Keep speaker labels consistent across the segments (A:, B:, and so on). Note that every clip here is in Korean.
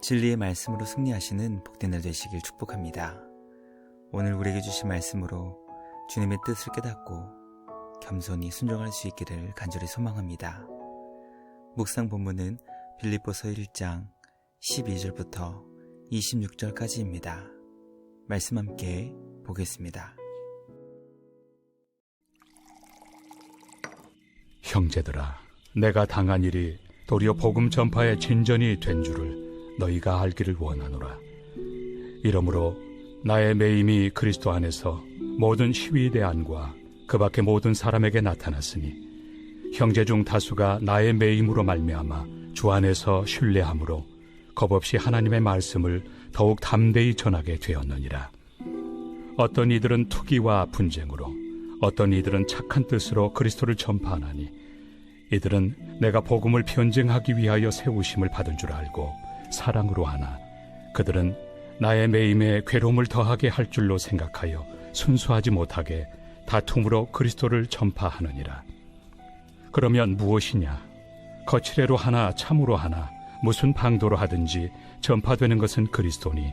A: 진리의 말씀으로 승리하시는 복된 날 되시길 축복합니다. 오늘 우리에게 주신 말씀으로 주님의 뜻을 깨닫고 겸손히 순종할 수 있기를 간절히 소망합니다. 묵상 본문은 빌립보서 1장 12절부터 26절까지입니다. 말씀 함께 보겠습니다.
B: 형제들아, 내가 당한 일이 도리어 복음 전파의 진전이 된 줄을 너희가 알기를 원하노라. 이러므로 나의 매임이 그리스도 안에서 모든 시위 대 안과 그 밖의 모든 사람에게 나타났으니 형제 중 다수가 나의 매임으로 말미암아 주 안에서 신뢰함으로 겁 없이 하나님의 말씀을 더욱 담대히 전하게 되었느니라. 어떤 이들은 투기와 분쟁으로 어떤 이들은 착한 뜻으로 그리스도를 전파하나니 이들은 내가 복음을 변증하기 위하여 세우심을 받은 줄 알고 사랑으로 하나 그들은 나의 매임에 괴로움을 더하게 할 줄로 생각하여 순수하지 못하게 다툼으로 그리스도를 전파하느니라. 그러면 무엇이냐? 거칠애로 하나 참으로 하나 무슨 방도로 하든지 전파되는 것은 그리스도니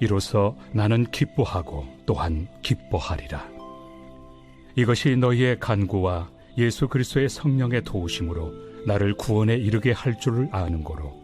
B: 이로써 나는 기뻐하고 또한 기뻐하리라. 이것이 너희의 간구와 예수 그리스도의 성령의 도우심으로 나를 구원에 이르게 할 줄을 아는 거로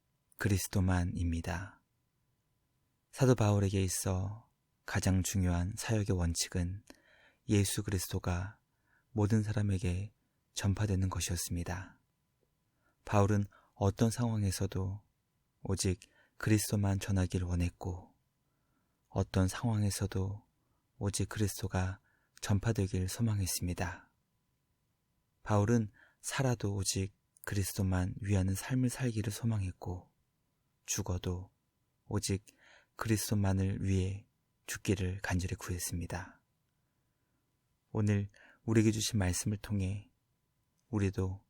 A: 그리스도만입니다. 사도 바울에게 있어 가장 중요한 사역의 원칙은 예수 그리스도가 모든 사람에게 전파되는 것이었습니다. 바울은 어떤 상황에서도 오직 그리스도만 전하기를 원했고, 어떤 상황에서도 오직 그리스도가 전파되길 소망했습니다. 바울은 살아도 오직 그리스도만 위하는 삶을 살기를 소망했고, 죽어도 오직 그리스도만을 위해 죽기를 간절히 구했습니다. 오늘 우리에게 주신 말씀을 통해 우리도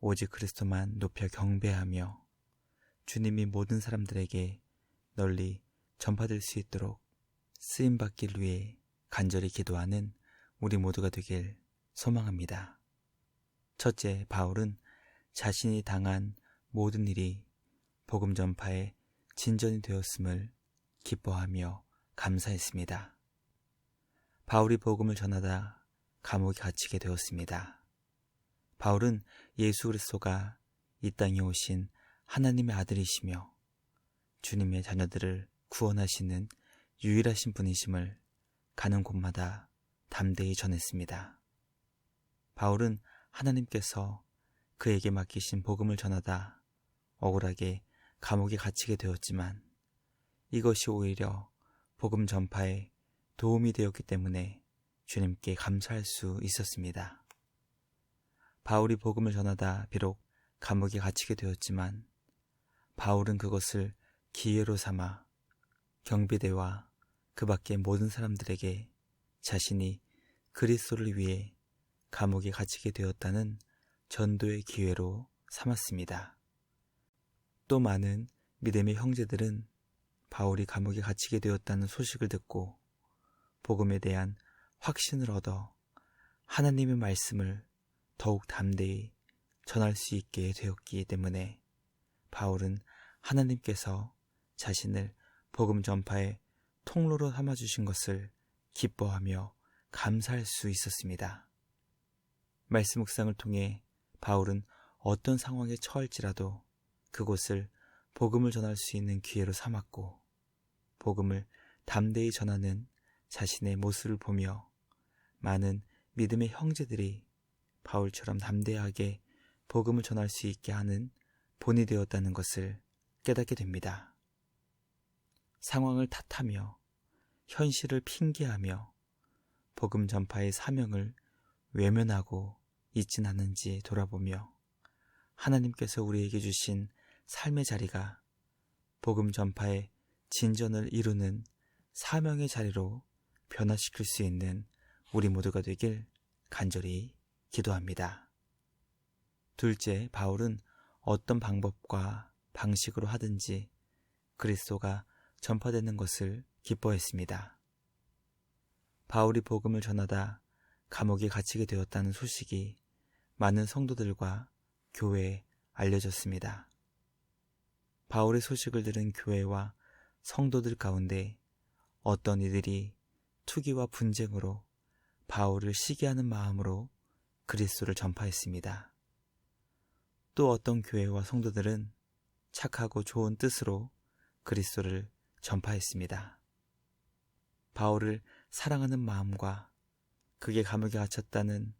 A: 오직 그리스도만 높여 경배하며 주님이 모든 사람들에게 널리 전파될 수 있도록 쓰임 받길 위해 간절히 기도하는 우리 모두가 되길 소망합니다. 첫째, 바울은 자신이 당한 모든 일이 복음 전파에 진전이 되었음을 기뻐하며 감사했습니다. 바울이 복음을 전하다 감옥에 갇히게 되었습니다. 바울은 예수 그리스도가 이 땅에 오신 하나님의 아들이시며 주님의 자녀들을 구원하시는 유일하신 분이심을 가는 곳마다 담대히 전했습니다. 바울은 하나님께서 그에게 맡기신 복음을 전하다 억울하게 감옥에 갇히게 되었지만 이것이 오히려 복음 전파에 도움이 되었기 때문에 주님께 감사할 수 있었습니다. 바울이 복음을 전하다 비록 감옥에 갇히게 되었지만 바울은 그것을 기회로 삼아 경비대와 그 밖의 모든 사람들에게 자신이 그리스도를 위해 감옥에 갇히게 되었다는 전도의 기회로 삼았습니다. 또 많은 믿음의 형제들은 바울이 감옥에 갇히게 되었다는 소식을 듣고 복음에 대한 확신을 얻어 하나님의 말씀을 더욱 담대히 전할 수 있게 되었기 때문에 바울은 하나님께서 자신을 복음 전파의 통로로 삼아주신 것을 기뻐하며 감사할 수 있었습니다. 말씀 묵상을 통해 바울은 어떤 상황에 처할지라도 그곳을 복음을 전할 수 있는 기회로 삼았고, 복음을 담대히 전하는 자신의 모습을 보며 많은 믿음의 형제들이 바울처럼 담대하게 복음을 전할 수 있게 하는 본이 되었다는 것을 깨닫게 됩니다. 상황을 탓하며 현실을 핑계하며 복음 전파의 사명을 외면하고 있진 않은지 돌아보며 하나님께서 우리에게 주신 삶의 자리가 복음 전파의 진전을 이루는 사명의 자리로 변화시킬 수 있는 우리 모두가 되길 간절히 기도합니다. 둘째, 바울은 어떤 방법과 방식으로 하든지 그리스도가 전파되는 것을 기뻐했습니다. 바울이 복음을 전하다 감옥에 갇히게 되었다는 소식이 많은 성도들과 교회에 알려졌습니다. 바울의 소식을 들은 교회와 성도들 가운데 어떤 이들이 투기와 분쟁으로 바울을 시기하는 마음으로 그리스도를 전파했습니다. 또 어떤 교회와 성도들은 착하고 좋은 뜻으로 그리스도를 전파했습니다. 바울을 사랑하는 마음과 그게 감옥에 갇혔다는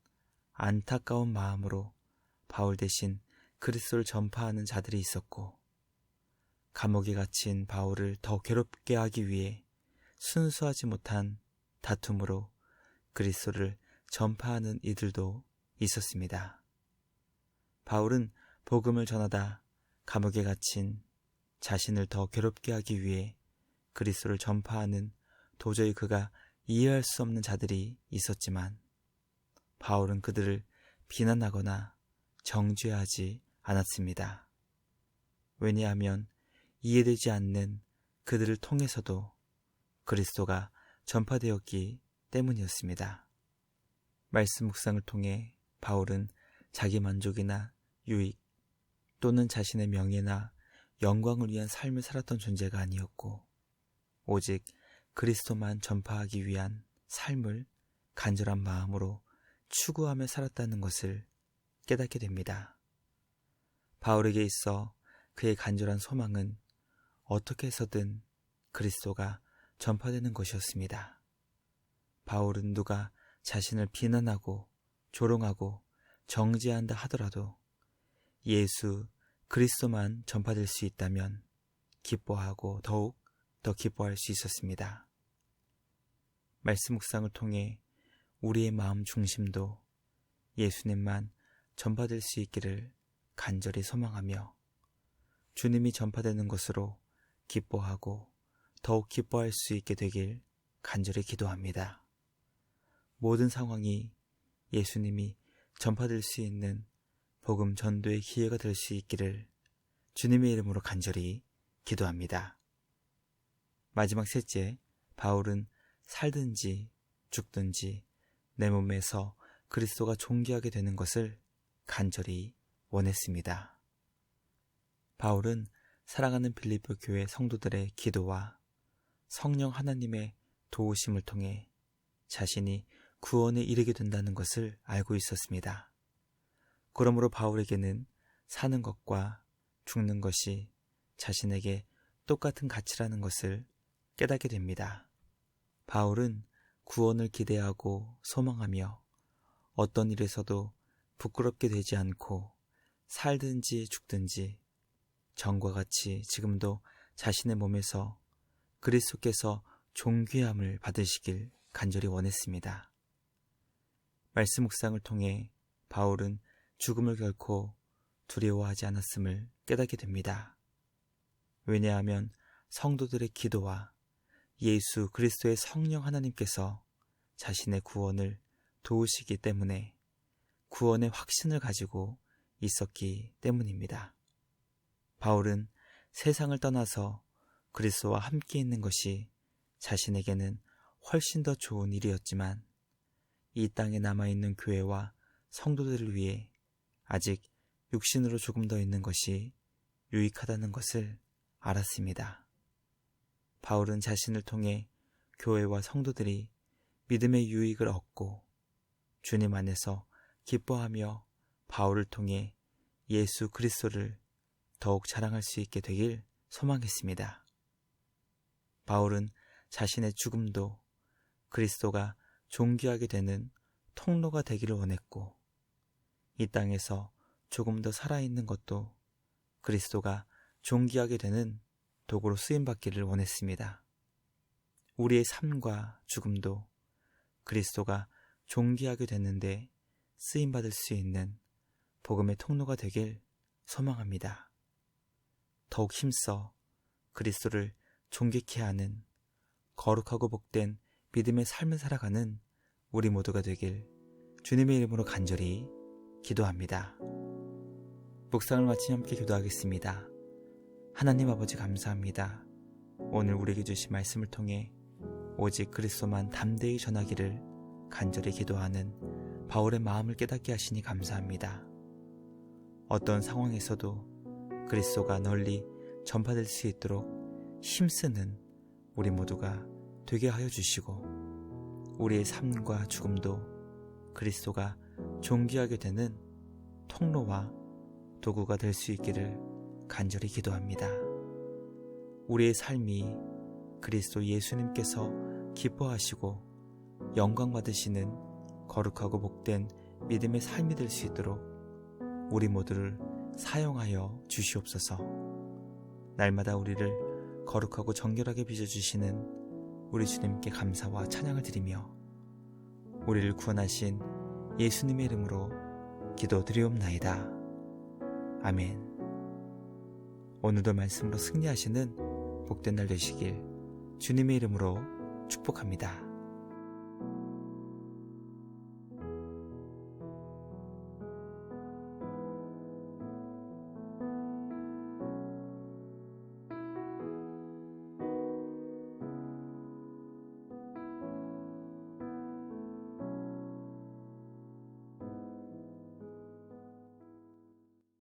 A: 안타까운 마음으로 바울 대신 그리스도를 전파하는 자들이 있었고 감옥에 갇힌 바울을 더 괴롭게 하기 위해 순수하지 못한 다툼으로 그리스도를 전파하는 이들도 있었습니다. 바울은 복음을 전하다 감옥에 갇힌 자신을 더 괴롭게 하기 위해 그리스도를 전파하는 도저히 그가 이해할 수 없는 자들이 있었지만 바울은 그들을 비난하거나 정죄하지 않았습니다. 왜냐하면 이해되지 않는 그들을 통해서도 그리스도가 전파되었기 때문이었습니다. 말씀 묵상을 통해 바울은 자기 만족이나 유익 또는 자신의 명예나 영광을 위한 삶을 살았던 존재가 아니었고 오직 그리스도만 전파하기 위한 삶을 간절한 마음으로 추구하며 살았다는 것을 깨닫게 됩니다. 바울에게 있어 그의 간절한 소망은 어떻게 해서든 그리스도가 전파되는 것이었습니다. 바울은 누가 자신을 비난하고 조롱하고 정죄한다 하더라도 예수 그리스도만 전파될 수 있다면 기뻐하고 더욱 더 기뻐할 수 있었습니다. 말씀 묵상을 통해 우리의 마음 중심도 예수님만 전파될 수 있기를 간절히 소망하며 주님이 전파되는 것으로 기뻐하고 더욱 기뻐할 수 있게 되길 간절히 기도합니다. 모든 상황이 예수님이 전파될 수 있는 복음 전도의 기회가 될 수 있기를 주님의 이름으로 간절히 기도합니다. 마지막 셋째, 바울은 살든지 죽든지 내 몸에서 그리스도가 존귀하게 되는 것을 간절히 원했습니다. 바울은 사랑하는 빌립보 교회 성도들의 기도와 성령 하나님의 도우심을 통해 자신이 구원에 이르게 된다는 것을 알고 있었습니다. 그러므로 바울에게는 사는 것과 죽는 것이 자신에게 똑같은 가치라는 것을 깨닫게 됩니다. 바울은 구원을 기대하고 소망하며 어떤 일에서도 부끄럽게 되지 않고 살든지 죽든지 전과 같이 지금도 자신의 몸에서 그리스도께서 존귀함을 받으시길 간절히 원했습니다. 말씀 묵상을 통해 바울은 죽음을 결코 두려워하지 않았음을 깨닫게 됩니다. 왜냐하면 성도들의 기도와 예수 그리스도의 성령 하나님께서 자신의 구원을 도우시기 때문에 구원의 확신을 가지고 있었기 때문입니다. 바울은 세상을 떠나서 그리스도와 함께 있는 것이 자신에게는 훨씬 더 좋은 일이었지만 이 땅에 남아있는 교회와 성도들을 위해 아직 육신으로 조금 더 있는 것이 유익하다는 것을 알았습니다. 바울은 자신을 통해 교회와 성도들이 믿음의 유익을 얻고 주님 안에서 기뻐하며 바울을 통해 예수 그리스도를 더욱 자랑할 수 있게 되길 소망했습니다. 바울은 자신의 죽음도 그리스도가 존귀하게 되는 통로가 되기를 원했고, 이 땅에서 조금 더 살아있는 것도 그리스도가 존귀하게 되는 도구로 쓰임받기를 원했습니다. 우리의 삶과 죽음도 그리스도가 존귀하게 되는데 쓰임받을 수 있는 복음의 통로가 되길 소망합니다. 더욱 힘써 그리스도를 존귀케 하는 거룩하고 복된 믿음의 삶을 살아가는 우리 모두가 되길 주님의 이름으로 간절히 기도합니다. 묵상을 마치 함께 기도하겠습니다. 하나님 아버지 감사합니다. 오늘 우리에게 주신 말씀을 통해 오직 그리스도만 담대히 전하기를 간절히 기도하는 바울의 마음을 깨닫게 하시니 감사합니다. 어떤 상황에서도 그리스도가 널리 전파될 수 있도록 힘쓰는 우리 모두가 되게 하여 주시고 우리의 삶과 죽음도 그리스도가 존귀하게 되는 통로와 도구가 될 수 있기를 간절히 기도합니다. 우리의 삶이 그리스도 예수님께서 기뻐하시고 영광 받으시는 거룩하고 복된 믿음의 삶이 될 수 있도록 우리 모두를 사용하여 주시옵소서. 날마다 우리를 거룩하고 정결하게 빚어주시는 우리 주님께 감사와 찬양을 드리며 우리를 구원하신 예수님의 이름으로 기도드리옵나이다. 아멘. 오늘도 말씀으로 승리하시는 복된 날 되시길 주님의 이름으로 축복합니다.